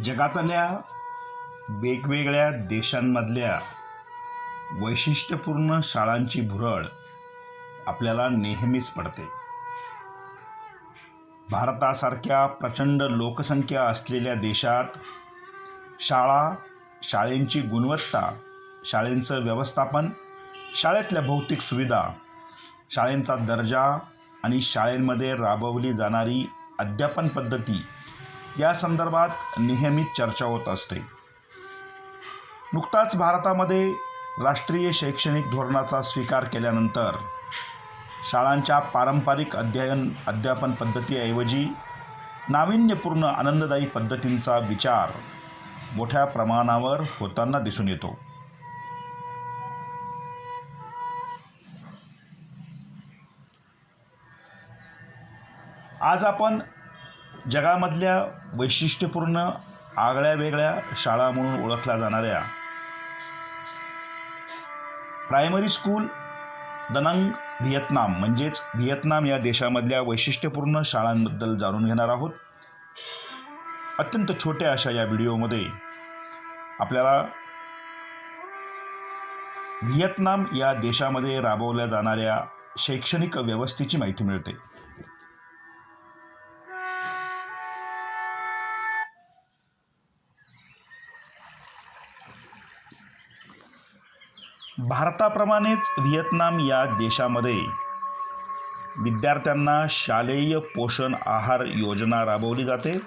जगातल्या वेगवेगळ्या देशांमधल्या वैशिष्ट्यपूर्ण शाळांची भुरळ आपल्याला नेहमीच पडते. भारतासारख्या प्रचंड लोकसंख्या असलेल्या देशात शाळा शाळेंची गुणवत्ता शाळेंचं व्यवस्थापन शाळेतल्या भौतिक सुविधा शाळेंचा दर्जा आणि शाळेंमध्ये राबवली जाणारी अध्यापन पद्धती या संदर्भात नेहमीच चर्चा होत असते. नुकताच भारतामध्ये राष्ट्रीय शैक्षणिक धोरणाचा स्वीकार केल्यानंतर शाळांच्या पारंपरिक अध्ययन अध्यापन पद्धतीऐवजी नाविन्यपूर्ण आनंददायी पद्धतींचा विचार मोठ्या प्रमाणावर होताना दिसून येतो. आज आपण जगामधल्या वैशिष्ट्यपूर्ण आगळ्या वेगळ्या शाळा म्हणून ओळखल्या जाणाऱ्या primary school Da Nang Vietnam. म्हणजेच व्हिएतनाम या देशामधल्या वैशिष्ट्यपूर्ण शाळांबद्दल जाणून घेणार आहोत. अत्यंत छोट्या अशा या व्हिडिओमध्ये आपल्याला व्हिएतनाम या देशामध्ये राबवल्या जाणाऱ्या शैक्षणिक व्यवस्थेची माहिती मिळते. भारताप्रमाणेच व्हिएतनाम या देशामध्ये विद्यार्थ्यांना शालेय पोषण आहार योजना राबवली जाते.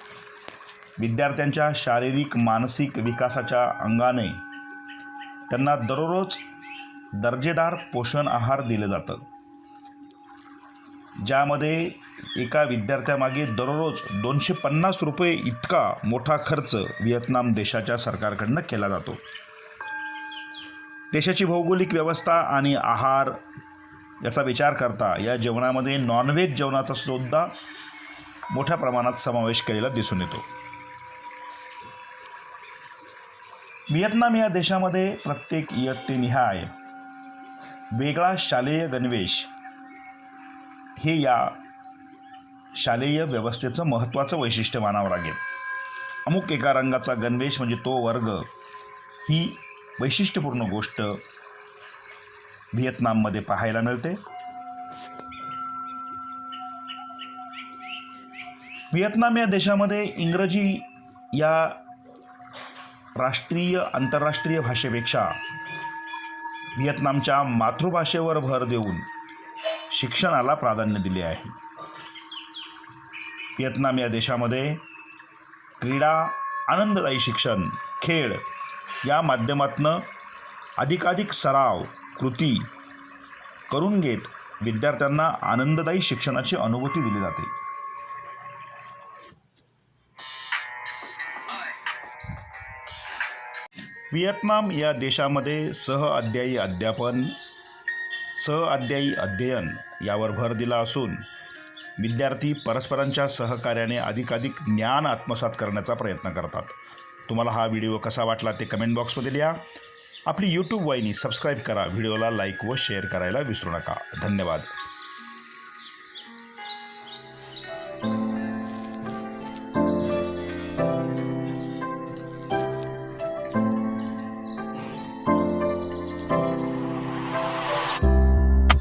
विद्यार्थ्यांच्या शारीरिक मानसिक विकासाच्या अंगाने त्यांना दररोज दर्जेदार पोषण आहार दिलं जातं. ज्यामध्ये एका विद्यार्थ्यामागे दररोज दोनशे पन्नास रुपये इतका मोठा खर्च व्हिएतनाम देशाच्या सरकारकडनं केला जातो. देशाची भौगोलिक व्यवस्था आणि आहार याचा विचार करता या जेवणामध्ये नॉनव्हेज जेवणाचा सुद्धा मोठ्या प्रमाणात समावेश केलेला दिसून येतो. व्हिएतनाम या देशामध्ये प्रत्येक इयत्तेनिहाय वेगळा शालेय गणवेश हे या शालेय व्यवस्थेचं महत्त्वाचं वैशिष्ट्य मानावं लागेल. अमुक एका रंगाचा गणवेश म्हणजे तो वर्ग ही वैशिष्ट्यपूर्ण गोष्ट व्हिएतनाममध्ये पाहायला मिळते. व्हिएतनाम या देशामध्ये इंग्रजी या राष्ट्रीय आंतरराष्ट्रीय भाषेपेक्षा व्हिएतनामच्या मातृभाषेवर भर देऊन शिक्षणाला प्राधान्य दिले आहे. व्हिएतनाम या देशामध्ये क्रीडा आनंददायी शिक्षण खेळ या माध्यमातनं अधिकाधिक सराव कृती करून घेत विद्यार्थ्यांना आनंददायी शिक्षणाची अनुभूती दिली जाते. व्हिएतनाम या देशामध्ये सहअध्यायी अध्यापन सहअध्यायी अध्ययन यावर भर दिला असून विद्यार्थी परस्परांच्या सहकार्याने अधिकाधिक ज्ञान आत्मसात करण्याचा प्रयत्न करतात. तुम्हाला हा व्हिडिओ कसा वाटला ते कमेंट बॉक्समध्ये लिहा. आपली यूट्यूब वाहिनी सबस्क्राईब करा व्हिडिओला लाईक व शेअर करायला विसरू नका. धन्यवाद.